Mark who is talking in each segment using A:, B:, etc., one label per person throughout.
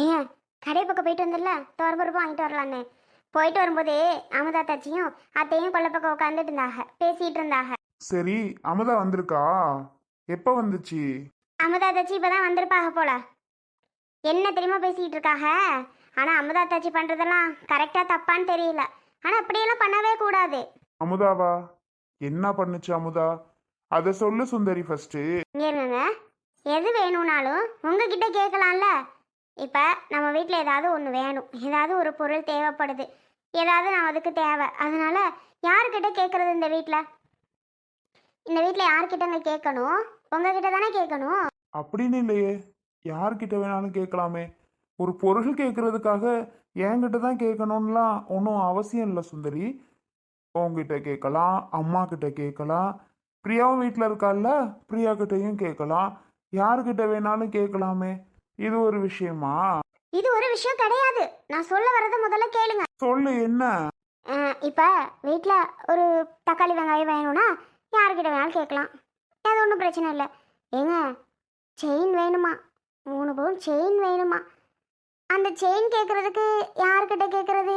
A: ஏன் கடை பக்கம் போயிட்டு வந்துடல? தோரபருப்பு வாங்கிட்டு வரலான்னு. போயிட்டு வரும்போது அமுதா தாச்சியும் அத்தையும் கொல்லை பக்கம் உட்காந்துட்டு இருந்தாங்க. பேசிட்டு இருந்தாங்க.
B: சரி அமுதா வந்திருக்கா? எப்போ வந்துச்சு?
A: அமுதா தாச்சி இப்பதான் வந்திருப்பாங்க போல. என்ன தெரியுமா பேசிட்டு இருக்காக? ஆனா அமுதா தாச்சி பண்றதெல்லாம் கரெக்டா தப்பான்னு தெரியல. ஆனா அப்படியெல்லாம் பண்ணவே கூடாது.
B: அமுதாவா? என்ன பண்ணுச்சு அமுதா? அதை சொல்லு சுந்தரி ஃபர்ஸ்ட்
A: இருங்க. எது வேணும்னாலும் உங்ககிட்ட கேட்கலாம்ல? இப்போ நம்ம வீட்டில் ஏதாவது ஒன்று வேணும். ஏதாவது ஒரு பொருள் தேவைப்படுது. ஏதாவது நான் அதுக்கு தேவை. அதனால் யாருக்கிட்ட கேட்குறது இந்த வீட்டில் இந்த வீட்டில் யார்கிட்டங்க கேட்கணும் உங்ககிட்ட தானே கேட்கணும்
B: அப்படின்னு இல்லையே. யார்கிட்ட வேணாலும் கேட்கலாமே ஒரு பொருள் கேட்கறதுக்காக என்கிட்ட தான் கேட்கணும்லாம் ஒன்றும் அவசியம் இல்லை சுந்தரி. உங்ககிட்ட கேட்கலாம் அம்மா கிட்ட கேட்கலாம் பிரியாவும் வீட்டில் இருக்கால்ல பிரியா கிட்டேயும் கேட்கலாம் யார்கிட்ட வேணாலும் கேட்கலாமே இது ஒரு விஷயமா?
A: இது ஒரு விஷயம் கிடையாது. நான் சொல்ல வரதை முதல்ல கேளுங்க.
B: சொல்லு என்ன?
A: இப்போ வீட்டில் ஒரு தக்காளி வெங்காயம் வேணும்னா யார்கிட்ட வேணாலும் கேட்கலாம். அது ஒன்றும் பிரச்சனை இல்லை. ஏங்க செயின் வேணுமா? மூணு பவுன் செயின் வேணுமா? அந்த செயின் கேட்குறதுக்கு யார்கிட்ட கேட்குறது?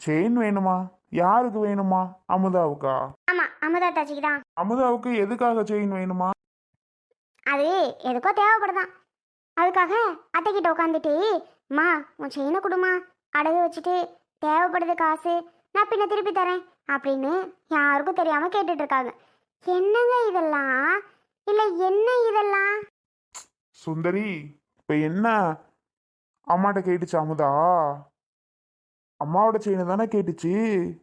B: செயின் வேணுமா? யாருக்கு வேணுமா? அமுதாவுக்கா?
A: ஆமாம் அமுதா தாச்சிக்கு தான்.
B: அமுதாவுக்கு எதுக்காக செயின் வேணுமா?
A: அது எதுக்கோ தேவைப்படுதான். அதுக்காக அத்தைக்கிட்ட உட்காந்துட்டு மா உன் செயினை கொடுமா அடகு வச்சுட்டு தேவைப்படுது காசு. நான் பின்ன திருப்பி தரேன். அப்படின்னு யாருக்கும் தெரியாம கேட்டுட்டு இருக்காங்க. என்னங்க இதெல்லாம்? இல்லை என்ன இதெல்லாம்?
B: சுந்தரி இப்போ என்ன? அம்மாட்ட கேட்டுச்சு அமுதா. அம்மாவோட செயினை தானே கேட்டுச்சு.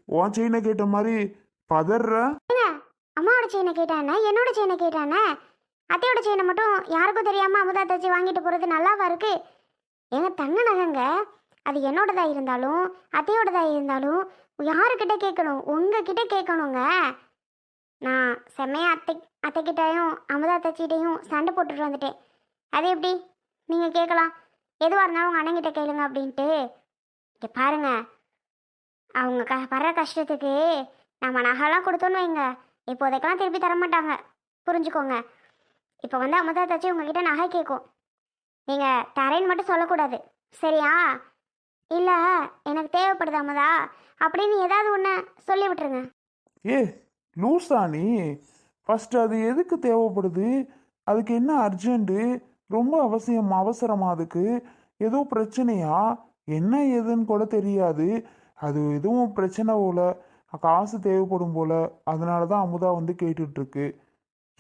B: உன் செயினை கேட்ட மாதிரி பதற
A: அம்மாவோட செயினை கேட்டானே? என்னோட செயினை கேட்டானே? அத்தையோட செயினை மட்டும் யாருக்கும் தெரியாமல் அமுதா தச்சு வாங்கிட்டு போகிறது நல்லாவா இருக்கு? எங்கள் தங்க நகைங்க? அது என்னோடதாக இருந்தாலும் அத்தையோடதாக இருந்தாலும் யாருக்கிட்ட கேட்கணும்? உங்ககிட்ட கேட்கணுங்க. நான் செம்மையா அத்தை அத்தைக்கிட்டையும் அமுதா தச்சிகிட்டையும் சண்டை போட்டுட்டு வந்துட்டேன். அது எப்படி? நீங்கள் கேட்கலாம். எதுவாக இருந்தாலும் உங்கள் அண்ணங்கிட்ட கேளுங்க அப்படின்ட்டு. இங்கே பாருங்க. அவங்க க வர்ற கஷ்டத்துக்கு நம்ம நகைலாம் கொடுத்தோன்னு வைங்க. இப்போதைக்கெல்லாம் திருப்பி தர மாட்டாங்க புரிஞ்சுக்கோங்க. இப்போ வந்து அமுதா தச்சு உங்ககிட்ட நகை கேட்கும். நீங்கள் தரேன்னு மட்டும் சொல்லக்கூடாது. சரியா? இல்லை எனக்கு தேவைப்படுது அமுதா. அப்படின்னு ஏதாவது ஒன்று சொல்லி விட்டுருங்க.
B: ஏ லூஸா நீ? ஃபர்ஸ்ட் அது எதுக்கு தேவைப்படுது? அதுக்கு என்ன அர்ஜென்ட்டு ரொம்ப அவசியம் அவசரமா அதுக்கு. ஏதோ பிரச்சனையா? என்ன ஏதுன்னு கூட தெரியாது. அது எதுவும் பிரச்சனை போல காசு தேவைப்படும் போல. அதனால தான் அமுதா வந்து கேட்டுட்ருக்கு இருக்கு.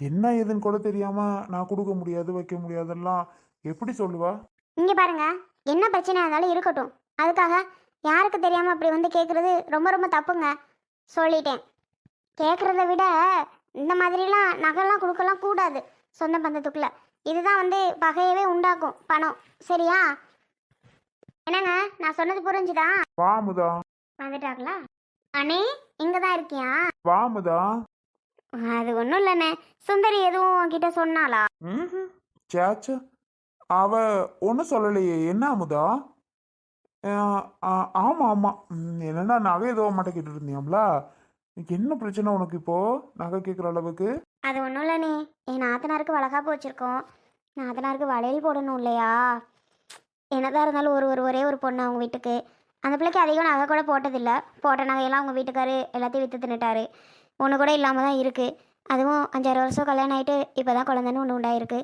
B: என்ன ஏதுன்னு கூட தெரியாம நான் கொடுக்க முடியாது வைக்க முடியாதெல்லாம் எப்படி சொல்லுவா?
A: இங்கே பாருங்க. என்ன பிரச்சனை இருந்தாலும் இருக்கட்டும். அதுக்காக யாருக்கு தெரியாமல் அப்படி வந்து கேட்குறது ரொம்ப ரொம்ப தப்புங்க. சொல்லிட்டேன். கேட்குறத விட இந்த மாதிரிலாம் நகைலாம் கொடுக்கலாம் கூடாது சொந்த பந்தத்துக்குள்ள. இதுதான் வந்து பகையவே உண்டாக்கும் பணம். சரியா? என்னங்க? நான் சொன்னது புரிஞ்சுதா?
B: வா அமுதா.
A: வந்துட்டாங்களா? அண்ணே இங்கே தான் இருக்கியா?
B: வா அமுதா.
A: அது ஒன்றும் இல்லைண்ணே. சுந்தரி எதுவும் உன்கிட்ட சொன்னாளா?
B: ம் சேச்சா அவ ஒன்றும் சொல்லலையே. என்ன அமுதா? ஆஹ் ஆஹ் ஆமா ஆமா. ம், என்னன்னா நகை ஏதோ மாட்ட கேட்டுட்டு இருந்தியாம்ல என்ன பிரச்சனை உனக்கு இப்போ நகை கேட்குற அளவுக்கு?
A: அது ஒன்றும் இல்லைண்ணே. என் நாத்தனாருக்கு வளகாப்பு வச்சுருக்கோம் நாத்தனாருக்கு வளையல் போடணும் இல்லையா? என்னதான் இருந்தாலும் ஒரு ஒரு ஒரே ஒரு பொண்ணு அவங்க வீட்டுக்கு. அந்த பிள்ளைக்கு அதிகம் நகை கூட போட்டதில்லை. போட்ட நகையெல்லாம் அவங்க வீட்டுக்காரு எல்லாத்தையும் விற்று தின்னுட்டாரு. ஒன்று கூட இல்லாமல் தான் இருக்குது அதுவும் அஞ்சாறு வருஷம் கல்யாணம் ஆகிட்டு இப்போ தான் குழந்தைன்னு ஒன்று உண்டாயிருக்கு.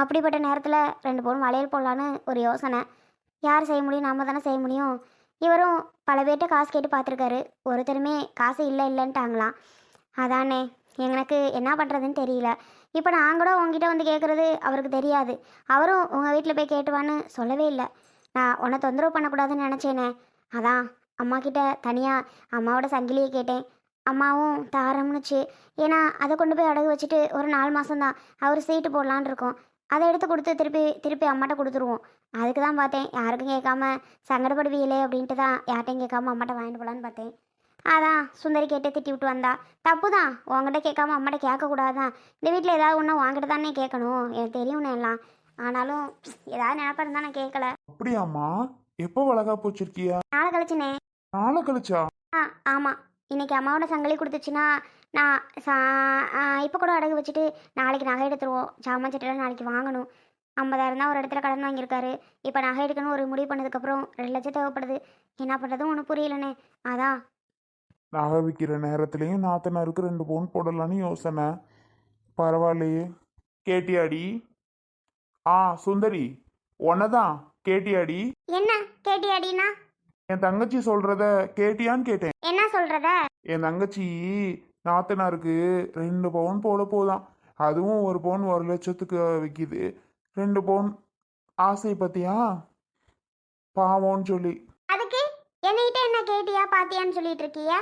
A: அப்படிப்பட்ட நேரத்தில் ரெண்டு பவுன் வளையல் போடலான்னு ஒரு யோசனை. யார் செய்ய முடியும்? நாம் தானே செய்ய முடியும்? இவரும் பல பேர்கிட்ட காசு கேட்டு பார்த்துருக்காரு ஒருத்தருமே காசு இல்லை இல்லைன்ட்டாங்களாம். அதானே எனக்கு என்ன பண்ணுறதுன்னு தெரியல. இப்போ நான் கூட உங்ககிட்ட வந்து கேட்குறது அவருக்கு தெரியாது. அவரும் உங்கள் வீட்டில் போய் கேட்டுவான்னு சொல்லவே இல்லை. நான் உன்னை தொந்தரவு பண்ணக்கூடாதுன்னு நினச்சேனே. அதான் அம்மா கிட்ட தனியாக அம்மாவோட சங்கிலியை கேட்டேன். அம்மாவும் தாரம்னுச்சு ஏன்னா அதை கொண்டு போய் அடகு வச்சுட்டு ஒரு நாலு மாதம்தான் அவர் சீட்டு போடலான்னு இருக்கோம். அதை எடுத்து கொடுத்து திருப்பி திருப்பி அம்மாட்ட கொடுத்துருவோம். அதுக்கு தான் பார்த்தேன். யாருக்கும் கேட்காம சங்கடப்படுவீங்களே அப்படின்ட்டு தான் யார்ட்டையும் கேட்காம அம்மாட்ட வாங்கிட்டு போகலான்னு பார்த்தேன். அதான் சுந்தரி கேட்டு திட்டி விட்டு வந்தா. தப்பு தான் உங்ககிட்ட கேட்காம அம்மாட்ட கேட்கக்கூடாதான் இந்த வீட்டில் ஏதாவது ஒன்று வாங்கிட்டு தானே கேட்கணும். எனக்கு தெரியும்னு எல்லாம். ஆனாலும் ஏதாவது நினப்பா இருந்தால் நான் கேட்கல.
B: அப்படியாம்மா? எப்போ வளகாப்பு வச்சிருக்கியா
A: நாளை கழிச்சுனே
B: நாளை கழிச்சா?
A: ஆ ஆமாம் இன்னைக்கு அம்மாவோட சங்கிலி கொடுத்துச்சுன்னா நான் சா இப்போ கூட அடகு வச்சுட்டு நாளைக்கு நகை எடுத்துருவோம். சாமான் சட்டெல்லாம் நாளைக்கு வாங்கணும். ஐம்பதாயிரம் தான் ஒரு இடத்துல கடன் வாங்கியிருக்காரு. இப்போ நகை எடுக்கணும் ஒரு முடிவு பண்ணதுக்கப்புறம் ரெண்டு லட்சம் தேவைப்படுது. என்ன பண்ணுறதும் ஒன்றும் புரியலண்ணே. அதான்.
B: நகை விற்கிற நேரத்துலையும் நாத்தனாருக்கு ரெண்டு பவுன் போடலான்னு யோசனை. பரவாயில்லையே. கேட்டியாடி? ஆ சுந்தரி. உன்னதான். கேட்டியாடி?
A: என்ன? கேட்டியாடினா
B: என் தங்கச்சி சொல்றத கேட்டியான்னு கேட்டேன்.
A: என்ன சொல்கிறத
B: என் தங்கச்சி நாத்தனாருக்கு ரெண்டு பவுன் போட போதாம் அதுவும் ஒரு பவுன் ஒரு லட்சத்துக்கு விற்கிது ரெண்டு பவுன் ஆசை பத்தியா? பாவம்னு சொல்லி.
A: அதுக்கு? என்னகிட்ட என்ன கேட்டியா பாத்தியான்னு சொல்லிட்டு இருக்கிய?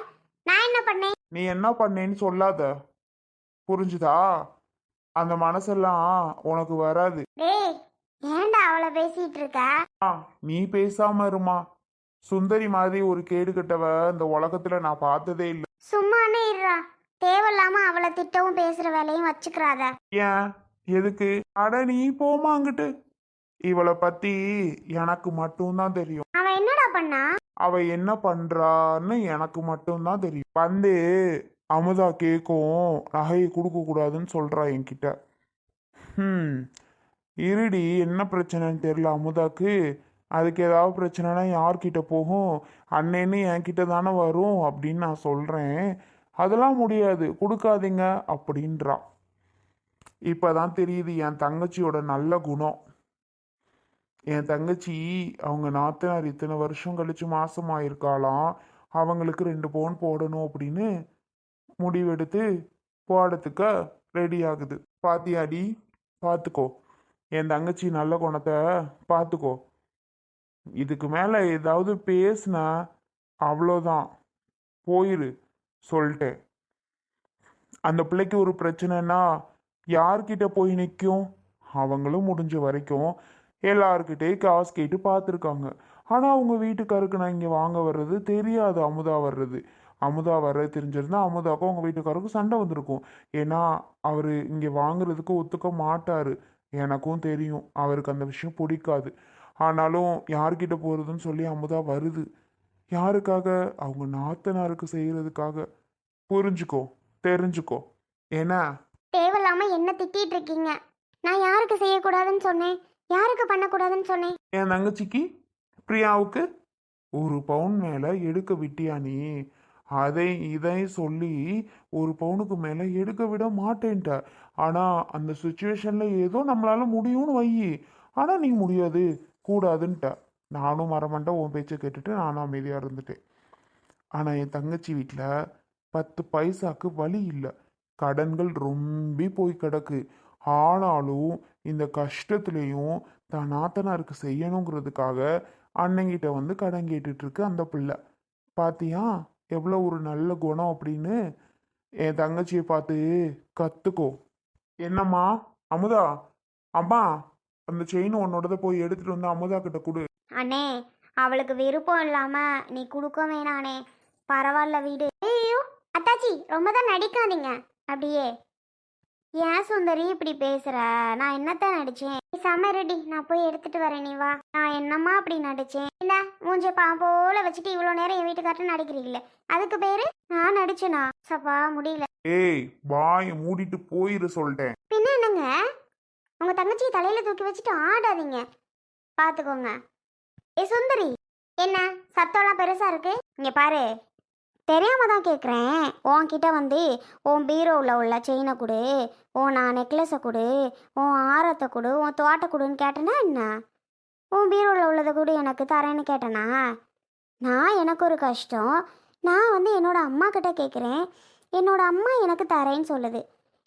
A: நான் என்ன பண்ணேன்?
B: நீ என்ன பண்ணேன்னு சொல்லாத. புரிஞ்சுதா? அந்த மனசெல்லாம் உனக்கு வராது.
A: டேய் ஏன்டா அவளை பேசிட்டு இருக்க?
B: ஆ நீ பேசாம இருமா. சுந்தரி மாதிரி ஒரு கேடு கட்டவ இந்த உலகத்துல நான் பார்த்ததே இல்லை.
A: சும்மானே இருடா? தேவையில்லாம அவளை திட்டவும் பேசுற வேலையும் வச்சுக்கிறாத.
B: ஏன்? எதுக்கு? அட நீ போமா அங்கிட்டு. இவளை பத்தி எனக்கு மட்டும்தான் தெரியும்.
A: அவன் என்னடா பண்ணா?
B: அவ என்ன பண்றான்னு எனக்கு மட்டும்தான் தெரியும். வந்து அமுதா கேக்கும் நகையை கொடுக்க கூடாதுன்னு சொல்றா என்கிட்ட. ம் இருடி என்ன பிரச்சனைன்னு தெரியல அமுதாக்கு. அதுக்கு ஏதாவது பிரச்சனைனா யார்கிட்ட போகும்? அண்ணன்னு என்கிட்ட தானே வரும் அப்படின்னு நான் சொல்கிறேன் அதெல்லாம் முடியாது. கொடுக்காதீங்க அப்படின்றா. இப்போ தான் தெரியுது என் தங்கச்சியோட நல்ல குணம். என் தங்கச்சி அவங்க நாத்தனார் இத்தனை வருஷம் கழிச்சு மாசமாயிருக்காளாம். அவங்களுக்கு ரெண்டு பவுன் போடணும் அப்படின்னு முடிவெடுத்து போடத்துக்கு ரெடி ஆகுது. பாத்தியாடி? பார்த்துக்கோ என் தங்கச்சி நல்ல குணத்தை பார்த்துக்கோ இதுக்கு மேலே ஏதாவது பேசுனா அவ்வளோதான் போயிரு சொல்லிட்டேன். அந்த பிள்ளைக்கு ஒரு பிரச்சனைனா யார்கிட்ட போய் நிற்கும் அவங்களும் முடிஞ்ச வரைக்கும் எல்லார்கிட்டயும் காசு கேட்டு பார்த்துருக்காங்க ஆனால் அவங்க வீட்டுக்காருக்கு நான் இங்கே வாங்க வர்றது தெரியாது அமுதா வர்றது. அமுதா வர்றது தெரிஞ்சிருந்தா அமுதாக்கும் அவங்க வீட்டுக்காருக்கும் சண்டை வந்திருக்கும். ஏன்னா அவர் இங்கே வாங்குறதுக்கு ஒத்துக்க மாட்டார். எனக்கும் தெரியும் அவருக்கு அந்த விஷயம் பிடிக்காது. ஆனாலும் யார்கிட்ட போகிறதுன்னு சொல்லி அமுதா வருது. யாருக்காக? அவங்க நாத்தனாருக்கு செய்கிறதுக்காக புரிஞ்சுக்கோ தெரிஞ்சுக்கோ. ஏன்னா?
A: தேவையில்லாம என்ன திட்டிட்டு இருக்கீங்க நான் யாருக்கு செய்யக்கூடாதுன்னு சொன்னேன்? யாருக்கு பண்ணக்கூடாதுன்னு சொன்னேன்?
B: என் தங்கச்சிக்கு? பிரியாவுக்கு? ஒரு பவுன் மேலே எடுக்க விட்டியா நீ? அதை இதை சொல்லி ஒரு பவுனுக்கு மேலே எடுக்க விட மாட்டேன்ட்ட. ஆனால் அந்த சுச்சுவேஷனில் ஏதோ நம்மளால முடியும்னு வை ஆனால் நீ முடியாது. கூடாதுன்ட்ட. நானும் மரமண்டா உன் பேச்சை கேட்டுட்டு நானும் அமைதியாக இருந்துட்டேன். ஆனால் என் தங்கச்சி வீட்டில் பத்து பைசாக்கு வழி இல்லை. கடன்கள் ரொம்பி போய் கிடக்கு. ஆனாலும் இந்த கஷ்டத்துலேயும் தான் நாத்தனாருக்கு செய்யணுங்கிறதுக்காக அண்ணங்கிட்ட வந்து கடன் கேட்டுட்ருக்கு அந்த பிள்ளை. பாத்தியா? எவ்வளோ ஒரு நல்ல குணம் அப்படின்னு என் தங்கச்சியை பார்த்து கத்துக்கோ. என்னம்மா? அமுதா? அம்மா? அந்த செயின் உன்னோடத போய் எடுத்துட்டு வந்து அமுதா கிட்ட கொடு.
A: அண்ணே அவளுக்கு விருப்பம் இல்லாம நீ கொடுக்க வேணானே. பரவாயில்ல வீடு. ஐயோ அத்தாச்சி ரொம்ப தான் நடிக்காதீங்க. அப்படியே. ஏன் சுந்தரி இப்படி பேசுற? நான் என்னத்தான் நடிச்சேன்? செம ரெடி நான் போய் எடுத்துட்டு வரேன் நீ வா. நான் என்னம்மா அப்படி நடிச்சேன்? இல்ல மூஞ்ச பாம்போல வச்சுட்டு இவ்வளோ நேரம் என் வீட்டுக்கார்ட்ட நடிக்கிறீங்களே. அதுக்கு பேரு நான் நடிச்சேனா? சப்பா முடியல.
B: ஏய் வாயை மூடிட்டு போயிரு சொல்லிட்டேன்.
A: பின்ன என்னங்க? உங்க தங்கச்சியை தலையில தூக்கி வச்சுட்டு ஆடாதீங்க. பாத்துக்கோங்க. ஏ சுந்தரி. என்ன? சத்தம்லாம் பெருசா இருக்கு? இங்க பாரு. தெரியாம தான் கேட்குறேன் உன்கிட்ட வந்து உன் பீரோவில் உள்ள செயினை கொடு உன் நான் நெக்லஸை கொடு உன் ஆரத்தை கொடு உன் தோட்டை கொடுன்னு கேட்டேன்னா என்ன? உன் பீரோவில் உள்ளதை கொடு எனக்கு தரேன்னு கேட்டேனா? நான் எனக்கு ஒரு கஷ்டம். நான் வந்து என்னோட அம்மா கிட்ட கேட்குறேன் என்னோட அம்மா எனக்கு தரேன்னு சொல்லுது.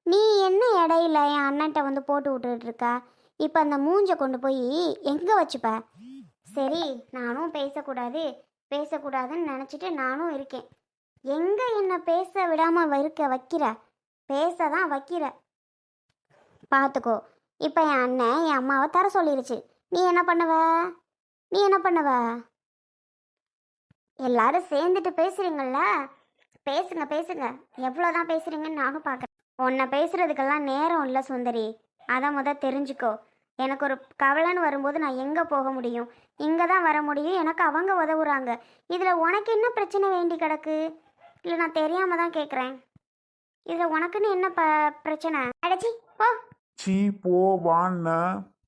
A: நீ என்ன இடையில என் அண்ணன்ட்ட வந்து போட்டு விட்டுட்டு இப்போ அந்த மூஞ்ச கொண்டு போய் எங்கே வச்சுப்ப? சரி நானும் பேசக்கூடாது பேசக்கூடாதுன்னு நினச்சிட்டு நானும் இருக்கேன். எங்கே என்னை பேச விடாமல் இருக்க வைக்கிற? பேச தான் வைக்கிற. பார்த்துக்கோ இப்போ என் அண்ணன் என் அம்மாவை தர சொல்லிருச்சு. நீ என்ன பண்ணுவ? நீ என்ன பண்ணுவ? எல்லாரும் சேர்ந்துட்டு பேசுறீங்கல்ல? பேசுங்க பேசுங்க. எவ்வளோதான் பேசுறீங்கன்னு நானும் பார்க்குறேன் உன்னை பேசுறதுக்கெல்லாம் நேரம் இல்லை சுந்தரி. அதை முத தெரிஞ்சுக்கோ. எனக்கு ஒரு கவலைன்னு வரும்போது நான் எங்கே போக முடியும்? இங்கே தான் வர முடியும். எனக்கு அவங்க உதவுறாங்க. இதில் உனக்கு என்ன பிரச்சனை வேண்டி கிடக்கு? இல்லை நான் தெரியாமல் தான் கேட்குறேன் இதில் உனக்குன்னு என்ன ப பிரச்சனை? அடைச்சி போ.
B: சீ போ வான்னு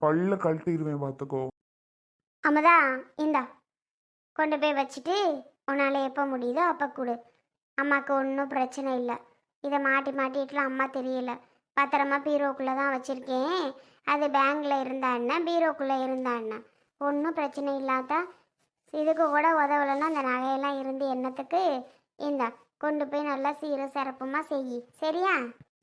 B: பல்ல கழட்டிடுவேன் பார்த்துக்கோ
A: அம்மதா இந்தா. கொண்டு போய் வச்சுட்டு உன்னால் எப்போ முடியுதோ அப்போ கொடு. அம்மாவுக்கு ஒன்றும் பிரச்சனை இல்லை. இதை மாட்டி மாட்டிட்டுலாம் அம்மா தெரியல. பத்திரமா பீரோக்குள்ளே தான் வச்சுருக்கேன். அது பேங்கில் இருந்தா என்ன? பீரோக்குள்ளே இருந்தா என்ன? ஒன்றும் பிரச்சனை இல்லாத? இதுக்கு கூட உதவலைன்னா அந்த நகையெல்லாம் இருந்து என்னத்துக்கு? இந்த கொண்டு போய் நல்லா சீர சிறப்புமா செய் சரியா?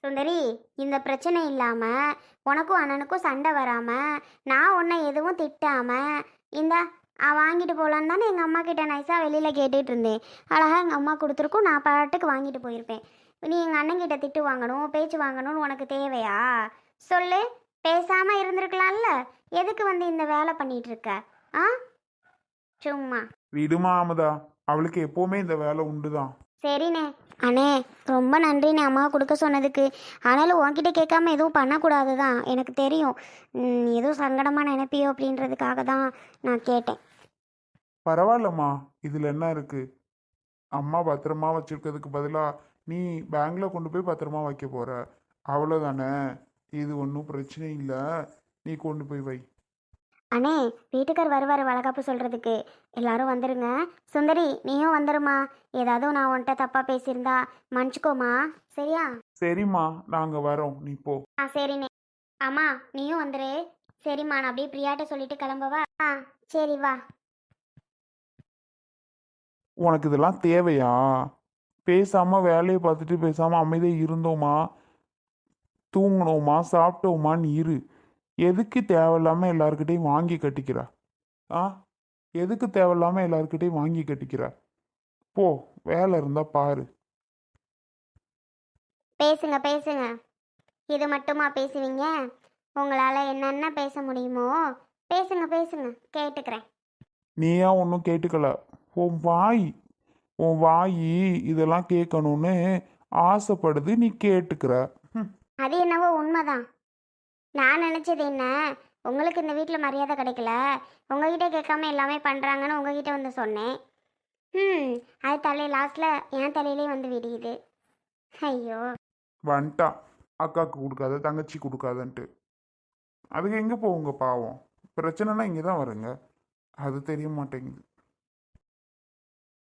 A: சுந்தரி இந்த பிரச்சனை இல்லாமல் உனக்கும் அண்ணனுக்கும் சண்டை வராமல் நான் உன்னை எதுவும் திட்டாமல் இந்தா ஆ வாங்கிட்டு போகலான்னு தானே எங்கள் அம்மா கிட்ட நைஸாக வெளியில் கேட்டுட்டு இருந்தேன். அழகாக எங்கள் அம்மா கொடுத்துருக்கும் நான் பாட்டுக்கு வாங்கிட்டு போயிருப்பேன். நீ எங்கள் அண்ணன் கிட்ட திட்டு வாங்கணும் பேச்சு வாங்கணும்னு உனக்கு தேவையா? சொல்லு. பேசாமல் இருந்திருக்கலாம்ல. எதுக்கு வந்து இந்த வேலை பண்ணிட்டு இருக்க ஆ? சும்மா.
B: விடுமா அமுதா. அவளுக்கு எப்பவுமே இந்த வேலை உண்டுதான்
A: சரிண்ணே. அண்ணே ரொம்ப நன்றிண்ணே அம்மா கொடுக்க சொன்னதுக்கு. ஆனாலும் உன்கிட்ட கேட்காம எதுவும் பண்ணக்கூடாது தான் எனக்கு தெரியும். ம், எதுவும் சங்கடமாக நினைப்பியோ அப்படின்றதுக்காக தான் நான் கேட்டேன்.
B: பரவாயில்லம்மா. இதில் என்ன இருக்கு? அம்மா பத்திரமா வச்சிருக்கிறதுக்கு பதிலாக நீ பேங்க்ல கொண்டு போய் பத்திரமா வைக்க போற. அவ்வளோதானே இது ஒன்றும் பிரச்சனை இல்லை. நீ கொண்டு போய் வை.
A: அண்ணே வீட்டுக்கார் வருவார் வளகாப்பு சொல்கிறதுக்கு எல்லாரும் வந்துருங்க. சுந்தரி நீயும் வந்துருமா? ஏதாவது நான் உன்கிட்ட தப்பாக பேசியிருந்தா மன்னிச்சுக்கோமா? சரியா?
B: சரிம்மா நாங்கள் வரோம். நீ போ.
A: ஆ சரிண்ணே. அம்மா நீயும் வந்துரு. சரிம்மா நான் அப்படியே பிரியாட்ட சொல்லிட்டு கிளம்பவா? ஆ சரி வா.
B: உனக்கு இதெல்லாம் தேவையா? பேசாம வேலையை பார்த்துட்டு பேசாம அமைதியாக இருந்தோமா? தூங்கினோமா? சாப்பிட்டோமான்னு இரு. எதுக்கு தேவையில்லாம எல்லாருக்கிட்டையும் வாங்கி கட்டிக்கிற? ஆ? எதுக்கு தேவையில்லாம எல்லாருக்கிட்டையும் வாங்கி கட்டிக்கிற? போ வேலை இருந்தா பாரு.
A: பேசுங்க பேசுங்க. இது மட்டுமா பேசுவீங்க? உங்களால் என்னென்ன பேச முடியுமோ? பேசுங்க பேசுங்க. கேட்டுக்கிறேன்.
B: நீயா ஒன்றும் கேட்டுக்கல. உன் வாய் உன் வாய் இதெல்லாம் கேட்கணும்னு ஆசைப்படுது நீ கேட்டுக்கிற.
A: அது என்னவோ உண்மைதான். நான் நினச்சது என்ன? உங்களுக்கு இந்த வீட்டில் மரியாதை கிடைக்கல. உங்ககிட்ட கேட்காம எல்லாமே பண்ணுறாங்கன்னு உங்ககிட்ட வந்து சொன்னேன். ம் அது தலை லாஸ்ட்டில் என் தலையிலே வந்து விடியுது. ஐயோ.
B: வந்துட்டான் அக்காவுக்கு கொடுக்காத தங்கச்சி கொடுக்காதன்ட்டு. அதுக்கு எங்கே போகுங்க பாவம்? பிரச்சனைனா இங்கே தான் வருங்க. அது தெரிய மாட்டேங்குது.